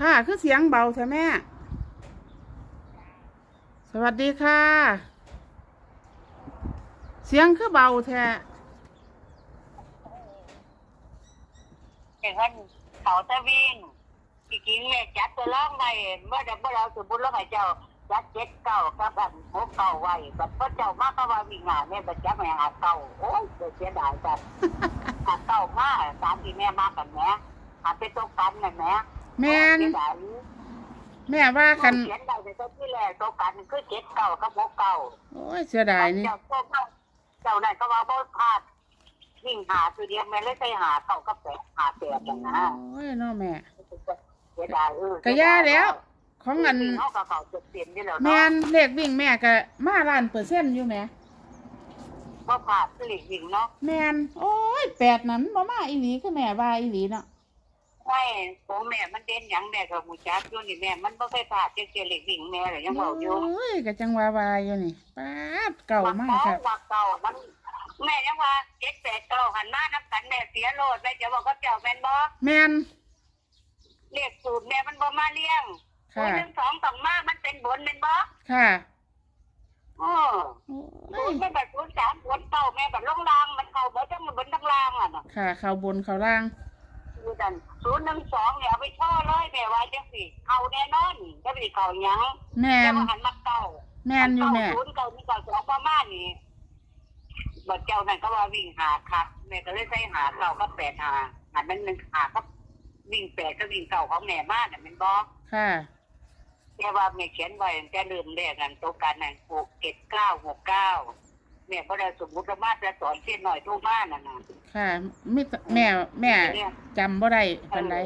ค่ะ คือเสียงเบาใช่แม่ สวัสดีค่ะ เสียงคือเบาแท้เห็นว่าเขาตะวินจริงๆเลยจัดตัวล่องไปเมื่อเดี๋ยวเมื่อเราสมมติแล้วให้เจ้าจัดเจ็ดเก้ากับแบบหกเก้าไว้แบบพระเจ้ามากก็ว่าวิ่งหาเนี่ยแบบจัดไม่หาเก้าโอ้ยเดี๋ยวเสียดายจัดหาเก้ามากตามที่แม่มากกันแม่หาเป็นตัวกันน่ะแม่ แม่นเสียดายแม่ว่ากัน เขียนได้ในตัวที่แรกตัวกันคือเจ็ดเก้ากับหกเก้าโอ้ยเสียดายนี่ เจ้าเจ้าเจ้านั่นก็ว่าบ่พลาดวิ่งหาตัวเดียวแม่เลยไปหาเก้ากับแปดหาแปดอย่างนะ โอ้ยเน้อแม่ เสียดายเออกะย่าแล้ว ของอัน เขาก็เขาจุดเปลี่ยนนี่แล้วแม่เนาะนเลขวิ่งแม่ก็มาล้านเปอร์เซ็นต์อยู่แหม่ว่าผ่าดสลิดวิ่งเนาะแม่นโอ้ยแปดนั้นบ่มาอีหลีคือแม่ว่าอีหลีเนาะ ไม่โอ้แม่มันเด่นหยังแม่กับหมูจักอยู่นี่แม่มันบ่เคยผ่าดเจ๊เจลิกวิ่งแม่เลยยังบอกอยู่โอ้ยก็จังว่าว่าอยู่นี่ป๊าดเก่ามากครับว่าเก่ามันแม่ยังว่าเจ็ดแปดเก้าหันมานับกันแม่เสียโลดแม่จะบอกก็เจ้าแม่นบ่แม่นเลขสูตรแม่มันบ่มาเลี้ยงค่ะหนึ่งสองสองมามันเป็นบนเป็นบ่ค่ะโอ้โอ้ศูยนย์แม่แบบศูนย์สามศูนย์เก้าแม่แบบลงรางมันเข้าบ่จังมันบนทั้งรางอะน่ะค่ะเข้าบนเข้าล่าง คือดันศูนย์หนึ่งสองเนี่ยเอาไปโช่อเลยแม่ว่าจังสิเข้าแน่นอนจะไปเข้าหยังแม่แต่นว่าหันมาเก้าแม่นอยู่แม่เก้าศูนย์เก้าที่เก้าสองประมาณนี้บัดเจ้านั่นก็ว่าวิ่งหาครับแม่ก็เลยใช้หาเก้าก็แปดหาหันมันหนึ่งหาก็วิ่งแปดก็วิ่งเก้าของแม่มากน่ะแมันบอก ค่ะ แต่ว่าแม่เขียนไว้ตั้งแต่เริ่มแรกนั่นตัวกันนั่นหกเจ็ดเก้าหกเก้า แม่ก็ได้สมมุติว่ามาจะสอนเส้นหน่อยทุกมานั่นน่ะค่ะมิตแม่แม่เนี่ยจำบ่ได้ปานใด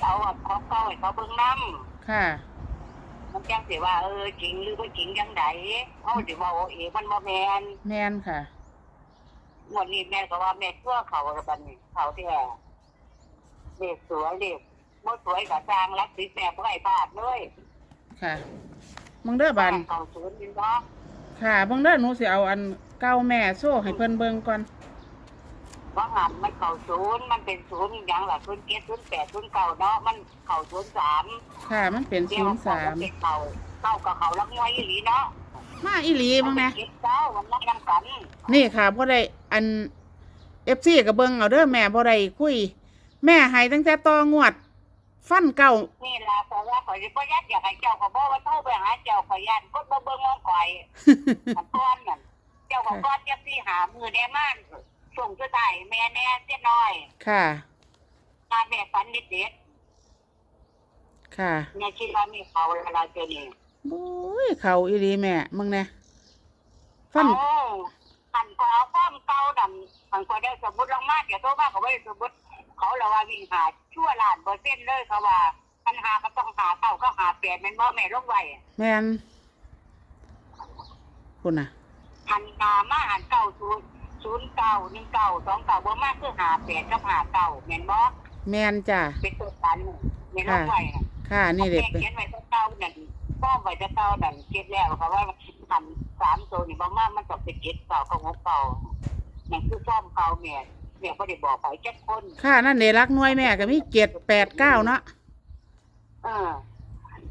เอาอะของเก้าให้เขาเบิ่งน้ค่ะำมันจังสิว่าเออจริงหรือว่าจริงยังไงเอาสิว่าโอเอ๋มันบ่แมนแม่นค่ะวันนี้แม่ก็ว่าแม่ชั่วเขาละบัดนี้เขาแท้เด็กสวยเด็กบ่สวยกับจางรักสิแม่บ่ให้พลาดเลยค่ะมึงเด้อบานเขาศูนย์นี่เนาะ ค่ะเบิ่งเด้อหนูสิเอาอันเก่าแม่โซ่ให้เพิ่นเบิ่งก่อนว่าหันมันเขาศูนย์มันเป็นศูนย์อย่างละศูนย์เจ็ดศูนย์แปดศูนย์เก้าเนาะมันเขาศูนย์สามค่ะ มันเป็นเดี๋ยวศูนย์สามเป็นเขาเก้ากับเขาลักงวยอีหลีเนาะมาอีหลีบ้างนะเจ็ดเก้ามันนักนำกันนี่ค่ะบ่ได้อัน FC ก็เบิ่งเอาเด้อแม่บ่ได้คุย แม่ให้ตั้งแต่ต่องวด ฟันเก่านี่ล่ะเพราะว่าข่อยสิบ่ยัดอยากให้เจ้าเขาบอกว่าโทรไปหาเจ้าข่อยยันก็บ่เบิ่งมองข่อยอันก้อนนั่นเจ้าของก้อนเจ้าที่หามือแน่มากส่งจะได้แม่แน่เจ้าน้อย ค่ะงานแม่ฝันนิดเด็ดค่ะแม่คิดว่ามีเขาอะไรเจ้านี่โอ้ยเขาอีหลีแม่มึงแน่ฟัน เอาหันก็เอาฟ้อมเก่าดันหันก็ได้สมมติลงมาเดี๋ยวโทรมาเขาไม่ได้สมมติ เขาเราว่าวิ่งหาชั่วล้านเปอร์เซ็นต์เลยเขาว่าปัญหาก็ต้องหาเก่าก็หาแปดแม่นบ่แม่ลงไว้แม่นคุณน่ะ หันหามาหันเก่าศูนย์ศูนย์เก่าหนึ่งเก่าสองเก่าบ่มากคือหาแปดกับหาเก่าแม่นบ่แม่นจ้ะ เป็นตัวกันแม่นลงไว้น่ะค่ะ นี่เด็กแม่เขียนไว้ตัวเก่านั่นป้อมไว้ตัวเก่านั่นเก็บแล้วเขาว่าหันสามตัวนี่บ่มากมันต้องเป็นเจ็ดเก่ากับหกเก่านั่นคือซ่อมเก่าแม่ แม่บ่ได้บอกไปเจ็ดคนค่ะนั่นเดรักหน่วยแม่ก็มีเจ็ดแปดเก้าเนาะเออ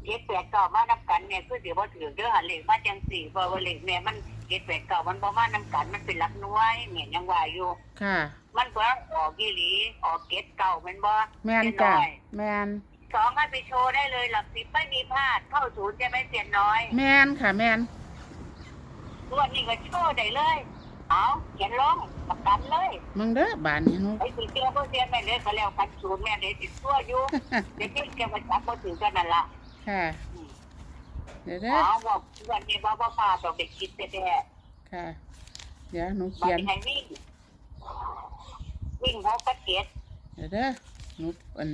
เจ็ดแปดเก่ามานํกันแม่คือสิบ่ถือเด้อหันเลขมาจังสี่เพราะว่าเลขแม่มันเจ็ดแปดเก่ามันบ่มานํกันมันเป็นหลักหน่วยแม่ยังว่าอยู่ ค่ะ มันก็ออกกี่หลีออกเก็ดเก่าแมันบ่แม่นจ้ะเสียน้อยแม่นสองให้ไปโชว์ได้เลยหลักสิบไม่มีพลาดเข้าศูนย์จะไม่เสียน้อย แม่นค่ะแม่นงวดนี้ก็โชว์ได้เลย เอาเขียนลงประกันเลยมึงเด้อบานนี้หนูไอ้สิเสียก็เสียไม่เลยก็แล้วกันศูนย์แม่เดี๋ยวติดตัวอยู่เดี๋ยวที่แกมาจับก็ถือกันนั่นละค่ะ เดี๋ยวเด้อเอาบอกวันนี้บ่บ่พลาดต้องได้คิดแต่ค่ะ เดี๋ยวหนูบัเขียนดให้วิ่งวิ่งหกกระเจ็ดเดี๋ยวเด้อหนูอัน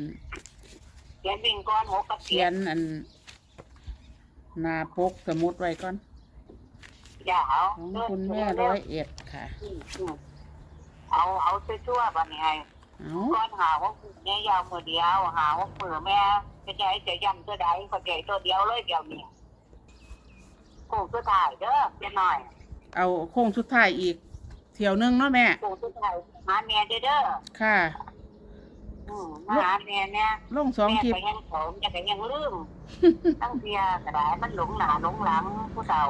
เขียนวิ่งก่อนหกกระเขีเจ็ยดนอันหนาปกสมุดไว้ก่อน อย่าเอาของคุณแม่ร้อยเอ็ดค่ะ อืมอืมเอาเอาชั่วๆบัดนี้ให้เอาก้อนหาว่าเนี่ยยาวมือเดียว หาว่ามือแม่จะใจจะยำตัวใดก็ใจตัวเดียวเลยเดียวนี้กูสุดท้ายเด้อเดี๋ยวหน่อยเอาโค้งสุดท้ายอีก เที่ยวหนึงเนาะแม่ กูสุดท้ายหาเมียเด้อเด้อค่ะอืมมาหาแม่เนี่ย ลงสองแม่คลิปก็ยังโสมแม่ก็ยังลืม ตั้งเทียกระดาษมันหลงหนาหลงหลังผู้เฒ่า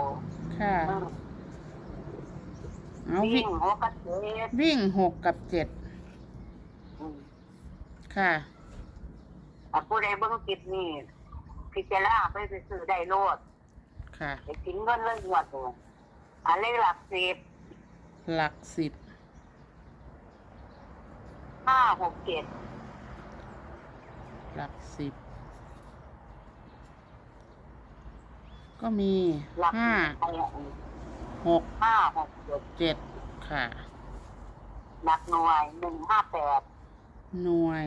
ค่ะเออเอาวิ่วิ่งงหัวกระเจ็ดวิ่งหกกับเจ็ดอืมค่ะ อะผู้ใดเบิ่งคลิปนี้พิจารณาไปไปซื้อได้โลดค่ะ ไปกินเงินเลยงวดเลยอันเลขหลักสิบหลักสิบห้าหกเจ็ดหลักสิบ ก็มีหลักห้าไอ้หกห้าหกเจ็ดเจ็ดค่ะ หลักหน่วยหนึ่งห้าแปดหน่วย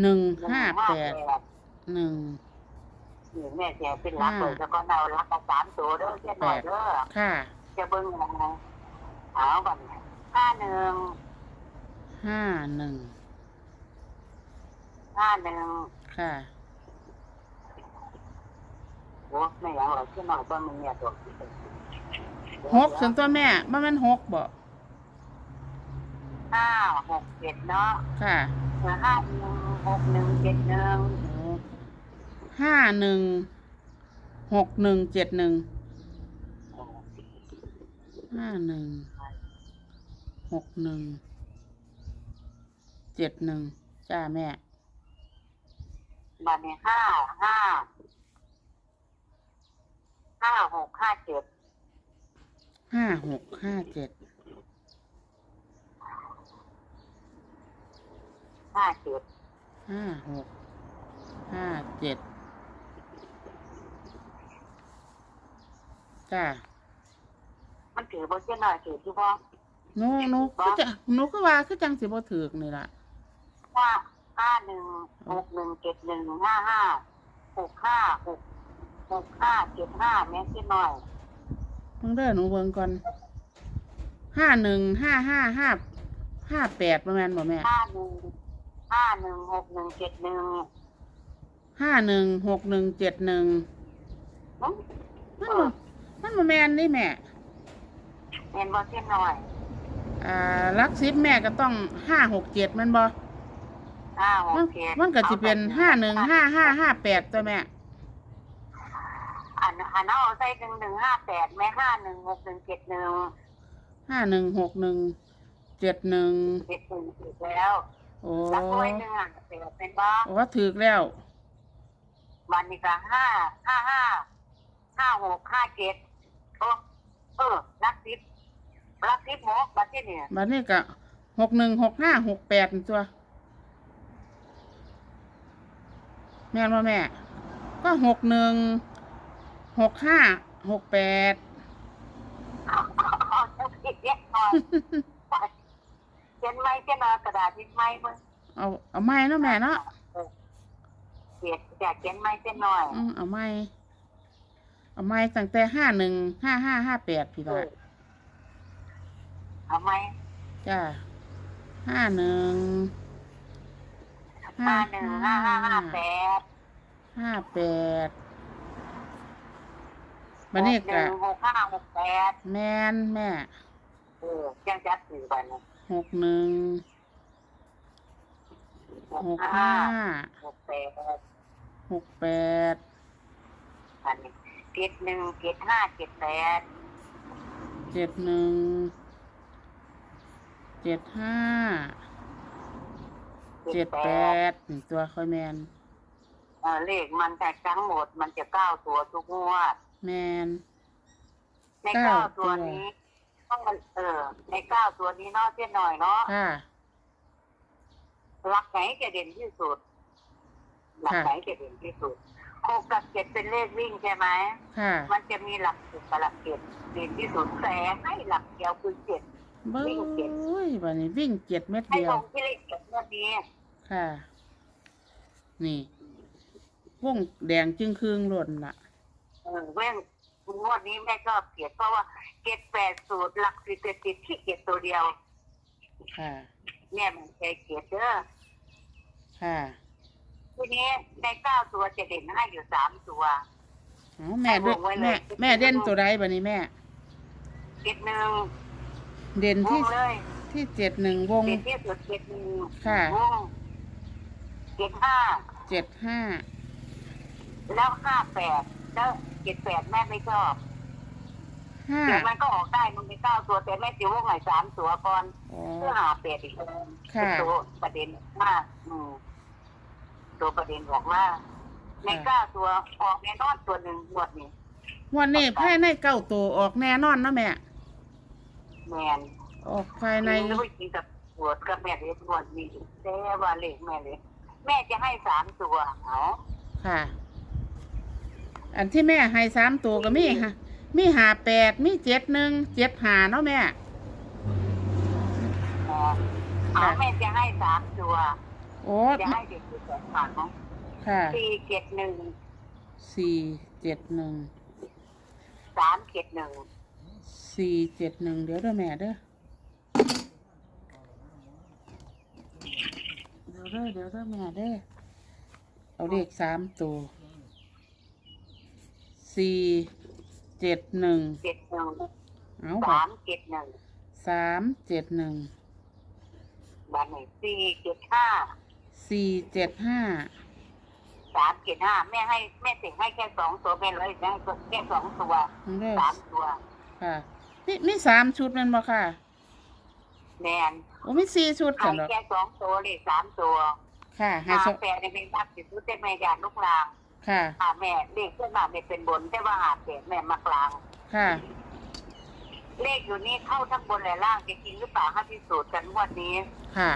หนึ่งห้าแปดหนึ่งนี่แม่เสียเป็นหลักเลยแล้วก็เอาหลักมาสามตัวเด้อเช่นหน่อยเด้อค่ะ จะเบิ่งยังไงเอาบัดนี้ห้าหนึ่งห้าหนึ่งห้าหนึ่ง ค่ะ โอ้ไม่อยางหรอกเช่นหน่อยเบิ่งมันเนี่ยตัวหกส่วนตัวแม่มันเป็นหกบ่ห้าหกเจ็ดเนาะค่ะเหลือห้าหนึ่งหกหนึ่งเจ็ดหนึ่งโอ้ห้าหนึ่งหกหนึ่งเจ็ดหนึ่งห้าหนึ่งหกหนึ่งเจ็ดหนึ่งจ้าแม่ บัดนี้ห้าห้าห้าหกห้าเจ็ดห้าหกห้าเจ็ดห้าเจ็ดห้าหกห้าเจ็ดจ้ามันถือบ่เช่นหน่อยถือที่ว่าหนูหนูก็จะหนูก็ว่าคือจังสิบ่ถือกนี่ล่ะห้า ห้าหนึ่งหกหนึ่งเจ็ดหนึ่งห้าห้าหกห้าหกหกห้าเจ็ดห้าแม่เช่นหน่อยเพิ่งเด้อหนูเบิ่งก่อนห้าหนึ่งห้าห้าห้าห้าแปดประมาณบ่แม่ห้าหนึ่งห้าหนึ่งหกหนึ่งเจ็ดหนึ่งห้าหนึ่งหกหนึ่งเจ็ดหนึ่งอืมมันบ่มันบ่แม่นนี่แม่เห็นบ่เช่นหน่อย อ่าลักซิปแม่ก็ต้องห้าหกเจ็ดมันบ่ ห้าหมันกเจ็ดมันก็สิเป็นห้าหนึ่งห้าห้าห้าแปดตัวแม่อันอันเอาใส่หนึ่งหนึ่งห้าแปดแม่ห้าหนึ่งหกหนึ่งเจ็ดหนึ่งห้าหนึ่งหกหนึ่งเจ็ดหนึ่งเจ็ดหนึ่งถูกแล้วโอ้รักไว้หนึ่งอะเสียเป็นบ้าว่าถือกแล้ววันนี้ก็ห้าห้าห้าห้าหกห้าเจ็ดโอ้เออรักทิพย์รักทิพย์หกบัดที่เนี่ยบัดนี้ก็หกหนึ่งหกห้าหกแปดตัว แม่นว่าแม่ ก็หกหนึ่งหกห้าหกแปดเอาเอาเอาผิดเรียกหน่อยเขียนไม้เขียนเอากระดาษทิชไม้มึงเอาเอาไม้เนาะแม่เนาะเขียนจะเขียนไม้เขียนหน่อยอืมเอาไม้เอาไม้ตั้งแต่ห้าหนึ่งห้าห้าห้าแปดพี่เอละอเอาไหมจ้าห้าหนึ่ง ห้าหนึ่งห้าห้าห้าแปดห้าแปดบันนี้หกะนึ่งหกห้าหกแปดแมนแม่เออยังจัดสื่อไปนะหกหนึ่งหกหกห้าห้าหกแปดหกแปดอันนี้เจ็ดหนึ่งเจ็ดห้าเจ็ดแปดเจ็ดหนึ่งเจ็ดห้า เจ็ดแปดนี่ตัวคอยแมนเออเลขมันแต่ทั้งหมดมันจะเก้าตัวทุกงวด แมน ในเก้าเก้าตัว ตัวนี้ต้องมันเออ ในเก้าตัวนี้เนาะเส้นหน่อยเนาะค่ะ หลักไหนจะเด่นที่สุดหลักค่ะ ไหนจะเด่นที่สุดหกกับเจ็ดเป็นเลขวิ่งใช่ไหมค่ะ มันจะมีหลักสิบกับหลักเจ็ดเด่นที่สุดแต่ให้หลักเดียวคือเจ็ด เบ้วิ่งเจ็ดยบันนี้วิ่งเจ็ดเม็ดให้เดียลว งที่เลขเจ็ดเมื่อนี้ค่ะ นี่ วงแดงจึงครึ่งหล่นละเออเว้นงวดนี้แม่ชอบเกียรเพราะว่าเจ็ดแปดสูตรหลักสิบเจ็ดติดที่เจ็ดตัวเดียวค่ะ แม่มันใจเกียรเด้อค่ะทีนี้ในเก้าตัวจะเด่นให้อยู่สามตัวอ๋อแม่เด่นให้วงไว้เลยแม่ แม่เด่นตัวใดบันนี้แม่ เจ็ดหนึ่ง เด่นวที่งเลยที่เจ็ดหนึ่งวง เด่นที่สุดเจ็ดหนึ่งค่ะ วงเจ็ดห้าเจ็ดห้าแล้วห้าแปดแล้วเจ็ดแปดแม่ไม่ชอบห้าเดี๋ยวมันก็ออกได้มันมีเก้าตัวแต่แม่ติวงไหนสามตัวก่อนอ๋อ เพื่อหาแปดอีกตัวค่ะเป็นตัวประเด็นมากอืมตัวประเด็นบอกว่าในเก้าตัวออกแน่นอนตัวหนึ่งหมดนี่ วันนี้ภายในเก้าตัวออกแน่นอนเนาะแม่ แมนออกภายในแล้วไปกินกับปวดกับแม่เล็กหมดนี่แต่ว่าเล็กแม่เล็กแม่จะให้สามตัวเอาค่ะ อันที่แม่ให้สามตัวก็มีค่ะ มีหาแปดมีเจ็ดหนึ่งเจ็ดหาเนาะแม่เอาแม่จะให้สามตัวโอ้จะให้เด็กที่สองผ่านของค่ะสี่เจ็ดหนึ่งสี่เจ็ดหนึ่งสามเจ็ดหนึ่ง สี่เจ็ดหนึ่งเดี๋ยวเด้อแม่เด้อเดี๋ยวเด้อเดี๋ยวเด้อแม่เด้อเอาเลขสามตัวสี่เจ็ดหนึ่งเจ็ดหนึ่งเอาบัสาตมเจ็ดหนึ่งสามเจ็ดหนึ่งบัตรหนึ่งสี่เจ็ดห้าสี่เจ็ดห้าสามเจ็ดห้าแม่ให้แม่เสียงให้แค่สองตัวแม่เลยนะแค่สองตัวทั้งเด้อสามตัวค่ะ มีมีสามชุดแมันบ่ค่ะแมนโอ้มีสี่ชุดให้กันเหรอแค่สองตัวเลยสามตัวค่ะ ให้หาสองแปดในเป็นทักสิสุดได้แม่อยากลูกลางค่ะ หาแม่เลขขึ้นมาแม่เป็นบนแต่ว่าหาแปดแม่มากลาง ค่ะ เลขอยู่นี่เข้าทั้งบนและล่างจะจริงหรือเปล่าให้พิสูจน์กันงวันนี้ค่ะ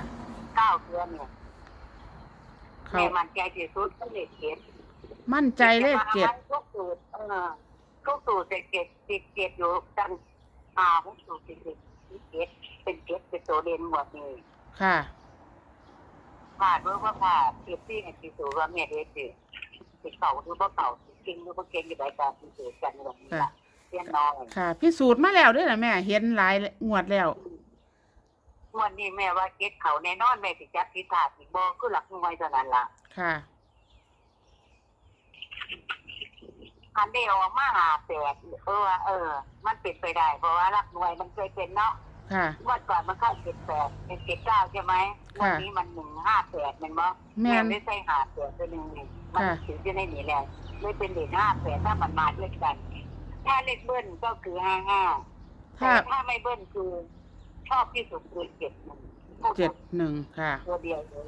เก้าเดือนเนี่ยเขาแม่มั่นใจที่สุดก็เลขเจ็ดมั่นใจเลขเจ็ด ทุกสูตรเออทุกสูตรเจ็ดเจ็ดเจ็ดอยู่จัง อาทุกสูตรเจ็ดเจ็ดเจ็ดเป็นเจ็ดเป็นตัวเด่นหมดนี่ค่ะผ่านด้วยว่าผ่าเทียบที่ในที่สูตรว่าแม่เด็กสิสิเก่าหรือว่าเก่าสิจริงหรือว่าเก่งอยู่ใดการที่สูตรกันแบบนี้ละเรียนน้อยค่ะ พิสูจน์มาแล้วด้วยนะแม่ เห็นหลายงวดแล้ววันนี้แม่ว่าเก็ตเขาแน่นอนแม่สิจับพิธาสิบ่คือหลักหน่วยเท่านั้นล่ะค่ะ คันได้ออกมาหาแปดเออเออ มันเป็นไปได้ เพราะว่าหลักหน่วยมันเคยเป็นเนาะค่ะเมื่อก่อนมันเข้าเจ็ดแปดเป็นเจ็ดเก้าใช่ไหมค่ะวันนี้มันหนึ่งห้าแปดมันบ่แม่น ไม่ใช่หาแปดตัวหนึ่งนี่มันค่ะถือจะได้หนีแล้วเลยเป็นเด็กห้าแปดถ้ามันมาด้วยกัน ถ้าเลขเบิ้ลก็คือห้าห้าถ้าแต่ถ้าไม่เบิ้ลคือ ชอบที่สุดคือเจ็ดหนึ่งเจ็ดหนึ่งค่ะ ตัวเดียวเลย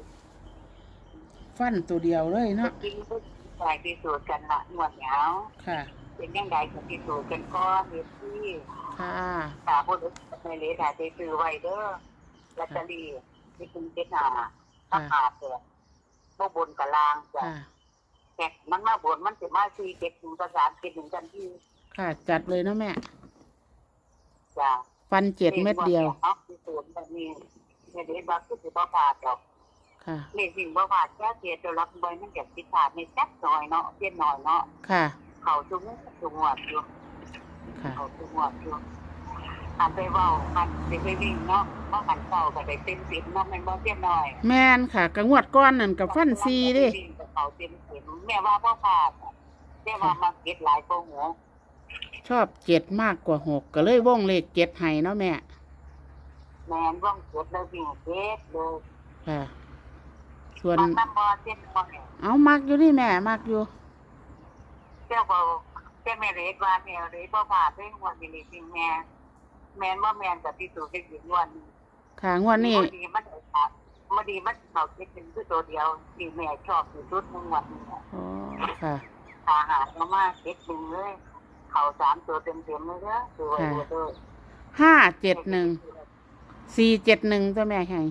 ฟันตัวเดียวเลยเนาะ จริงก็ ใส่พิสูจน์กันละหนวดเหงาค่ะ เป็นยังไงกับพิสูจน์กันก็เห็นที่ค่ะตาพูดในเลขาได้ซื้อไว้เด้อลอตเตอรี่ที่คุณเจ็ดหาถ้าขาดเถอะบ่บนกับลางจ้ะค่ะแต่มันมาบนมันจะมาสี่เจ็ดหนึ่งกับสามเจ็ดหนึ่งกันที่ ค่ะ จัดเลยเนาะแม่จ้ะฟันเจ็ดเม็ดเดียวเนาะพิสูจน์แบบนี้เนี่ยเดี๋ยวบักก็จะบ่ขาดดอก ค่ะนี่สิ่งบ่ขาดแค่เสียตัวรับใบมันจะพิขาดในแจ๊กหน่อยเนาะเพี้ยนหน่อยเนาะค่ะ เขาจุงจุงหวดอยู่ค่ะเขาจุงหวดอยู่หันไปเว้าหันไปไปวิ่งเนาะเพราะหันเฝ้าก็ได้เต็มสิบเนาะแมันบ่เพี้ยนหน่อยแม่นค่ะกระงวดก้อนนั่นกับฟันซีเดิวิ่งกับเขาเต็มสิบแม่ว่าบ่ขาดแม่ว่ามาเก็ดหลายกว่าหัวชอบเจ็ดมากกว่าหกก็เลยว่องเลขเจ็ดให้เนาะแม่แม่นว่องเก็ดแล้ววิ่งเก็ดเลยค่ะ ส่วนมันน้ำบ่เส้นบ่เนี่ยเอามักอยู่นี่แม่มักอยู่เจ้าบอกเจ้าแม่เล็กว่าแม่เล็กบ่ผ่าดด้วยหัวนี่จริงแม่แม่นว่าแม่นกับที่สุดได้ยินวันนี้ค่ะงวดนี้บ่ดีมันขาดบ่ดีมันเขาคิดเป็นคือตัวเดียวที่แม่ชอบที่สุดในวันนี้ อ๋อค่ะอาหารเอามาเก็ดหนึ่งเลย เขาสามตัวเต็มๆเลยเด้อตัวไว้เด้อห้าเจ็ดหนึ่งสี่เจ็ดหนึ่งตัวแม่ให้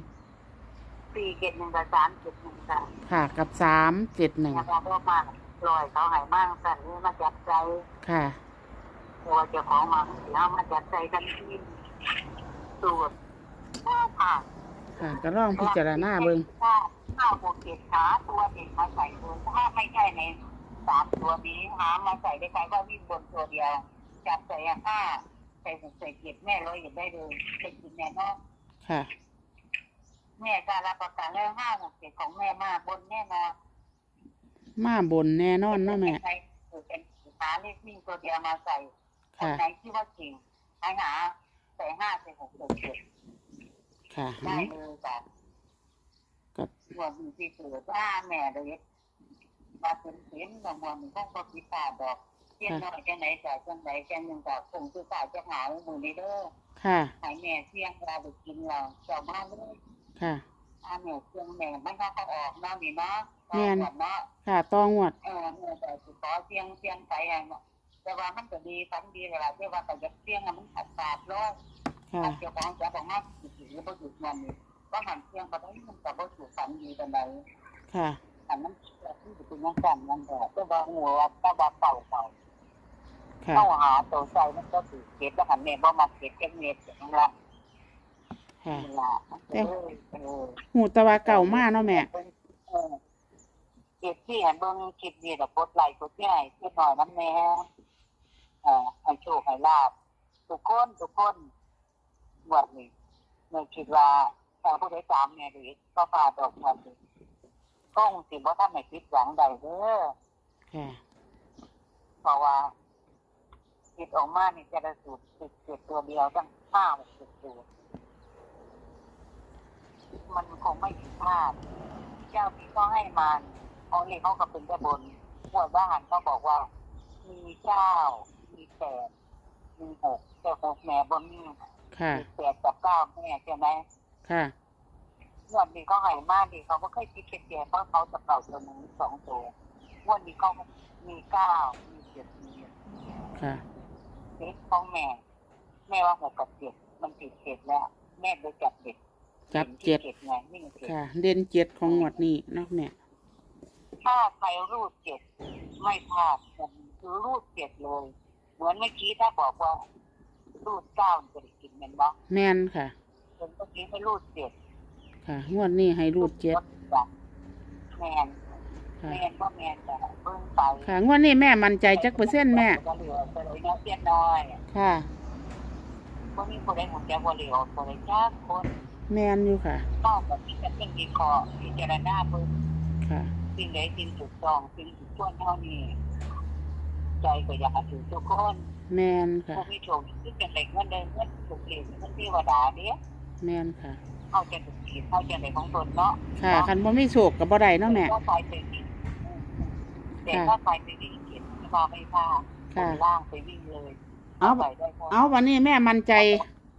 สี่เก็ดหนึ่งกับสามเก็ดหนึ่งค่ะค่ะ กับสามเจ็ดหนึ่งเนี่ยเราก็มาลอยเขาใหายมากสั่นนี่มาจัดใจค่ะตัวเจ้าของมาแล้วมาจัดใจกันที่สูตรค่ะค่ะก็ลองพิจารณาเบิ่งถ้าข้าวบวกเก็ดขาตัวเด็กมาใส่เลยถ้าไม่ใช่ในสามตัวนี้หามาใส่ได้ใครว่าวิ่งบนตัวเดียวจับใส่ห้าใส่ใส่เก็ดแม่ร้อยอยู่ได้เลยเป็นกินแน่นอนค่ะ แม่การรับประกันแล้วห้าหกเจ็ดของแม่มากบนแน่นอนมาบนแน่นอนเนาะแม่ ใครเป็นหาเลขวิ่งตัวเดียวมาใส่คนค่ะไหนที่ว่าจริงหาหาใส่ห้าใส่หกใส่เจ็ดค่ะได้เลยจ้ะก็หัวมีที่เกิดว่าแม่เลยมาเป็นเสียงบางวันมันก็ก็พิการดอกเสียงน้อยจังไหนจ้ะจังไหนจังหนึ่งจ้ะคงคือการจะหามือนี้เด้อ ค่ะ หายแม่เสียงเราไปกินเราเจ้ามาเลย ค่ะ อาแม่เสียงแม่มันก็ต้องออกน้ำนี่เนาะแม่นก่อนเนาะค่ะตองวด เออแม่แต่สิขอเสียงเสียงไปอะเนาะแต่ว่ามันก็ดีฟันดีเวลาที่ว่าแต่จะเสียงอะมันขาดขาดร้อยค่ะอาจจะของจะบอกว่าสิถือบ่หยุดมันนี่ว่าหันเสียงก็ได้มันก็บ่ถูกฟันดีปานใดค่ะ อันนั้นที่เป็นยังกันนั่นแหละแต่ว่าหัวแต่ว่าเก่าเก่า ค่ะ เข้าหาตัวใจมันก็ถือเก็บแล้วหันแม่บ่มาเก็บเก็บเม็ดอย่างละ ค่ะนี่ล่ะเออเออหูแตะวาเก่ามากเนาะแม่ เออเก็บที่หันเบิ่งคลิปนี้แล้วกดไลค์กดแชร์ให้หน่อยน้ำแม่เอ่อให้โชคให้ลาบทุกคนทุกคนวันนี้แม่คิดว่าถ้าผู้ใดตามแม่ดีก็ฝากดอกมันดีก็คงสิบ่ทำให้คิดหวังใดเด้อ ค่ะ เพราะว่าคิดออกมานี่จะได้สูตรสิบเจ็ดตัวเดียวตั้งห้าหกสิบตัว มันคงไม่ผิดพลาด เจ้าที่ก็ให้มาเอาเลยเขาก็เป็นแค่บนหัวบ้านก็บอกว่า มีเก้ามีแปดมีหกแต่หกแม่บ่มีค่ะมีแปดกับเก้าแม่ใช่ไหมค่ะงวันนี้เขาให้มาดีเขาก็เคยคิดเกียเพราะเขาจะเก่าตัวหนึงสองตัวงวันนี้เขามีเก้ามีเจ็ดมีค่ะเด็กของแม่ แม่ว่าหกกับเจ็ดมันติดเจ็ดแล้ว แม่เลยจับเจ็ด จับเจ็ดเจ็ดไงนี่เจ็ดค่ะ เด่นเจ็ดของงวดนี้เนาะแม่ถ้าใครรูดเจ็ดไม่พลาดมันคือรูดเจ็ดเลย เหมือนเมื่อกี้ถ้าบอกว่า รูดเก้ามันจะได้กินแมันบ้างแม่นค่ะเมื่อกี้ให้รูดเจ็ดค่ะงวดนี้ให้รูดเจ็ดแมนค่ะแมนว่าแมนแต่เพิ่งไปค่ะงวดนี้แม่มั่นใจจักเปอร์เซ็นต์แม่ก็เหลือไปเลยนะเพี้ยนน้อยค่ะก็มีคนได้หัวใจบริโภคคนได้จ้าคน แม่นอยู่ค่ะ นอกจากที่จะเป็นวิเคราะห์พิจารณาเพิ่มค่ะ สิ่งใดสิ่งถูกต้องสิ่งถูกควรเท่านี้ใจก็อยากให้ถึงทุกคนแม่นค่ะ ผู้มีโชคที่เป็นเด็กเงินเดินเงินถูกเรียนเงินเทวดาเนี้ยแม่นค่ะ เข้าใจถูกขีดเข้าใจในของตนเนาะค่ะคันบ่มีโชคก็บ่ได้เนาะแม่ถ้าไฟไปวิ่งแต่ถ้าไฟไปวิ่งเก็บที่มาไม่พลาดค่ะ ล่างไปวิ่งเลยเอาไปได้พอเอาวันนี้แม่มั่นใจ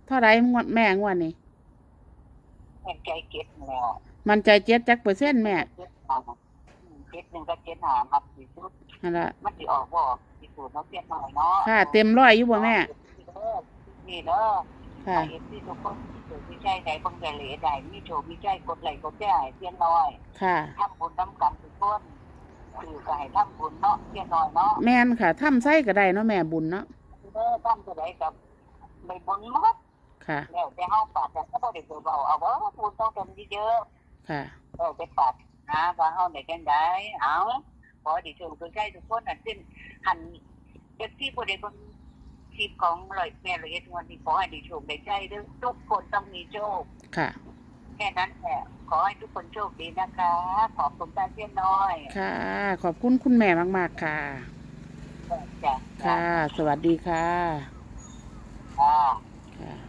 เท่าไหรงวดแม่งวดนี้ เห็นใจเก็บแล้วมั่นใจเจ็ดจักเปอร์เซ็นต์แม่เก็บหาเก็บหนึ่งก็เก็บหามาสี่ชุดนั่นละมันจะออกบอกสี่สูตรเนาะเปลี่ยนหน่อยเนาะค่ะ เต็มร้อยอยู่บ่แม่ นี่เด้อค่ะเอฟซีทุกคนถือมีใจใดบังใจเหลใดมีโชคมีใจกดไหลกดแก้เพียนน้อย ค่ะทำบุญน้ำกันทุกคนคือก็ให้ทำบุญเนาะเพียนน้อยเนาะแม่นค่ะทำไส้ก็ได้เนาะแม่บุญเนาะเด้อทำจะได้กับไม่บุญหมด ค่ะแล้วแต่เฮาปากแต่ก็บ่ได้เบาเอาว่าบุญต้องทำเยอะค่ะๆเออไปปากนะว่าเฮาได้จังไดเอาขอดีโชคคือใจทุกคนนั่นสิ้นหันเอฟซีบ่ได้เบิ่งคลิปของลอยแม่เลยทุกวันนี้ขอให้ดีโชคได้ใจเด้อทุกคนต้องมีโชคค่ะแค่นั้นแหละขอให้ทุกคนโชคดีนะคะ ขอบคุณตาเทียนน้อย ค่ะ ขอบคุณคุณแม่มาก ๆ ค่ะจ้ะค่ะ สวัสดีค่ะค่ะค่ะ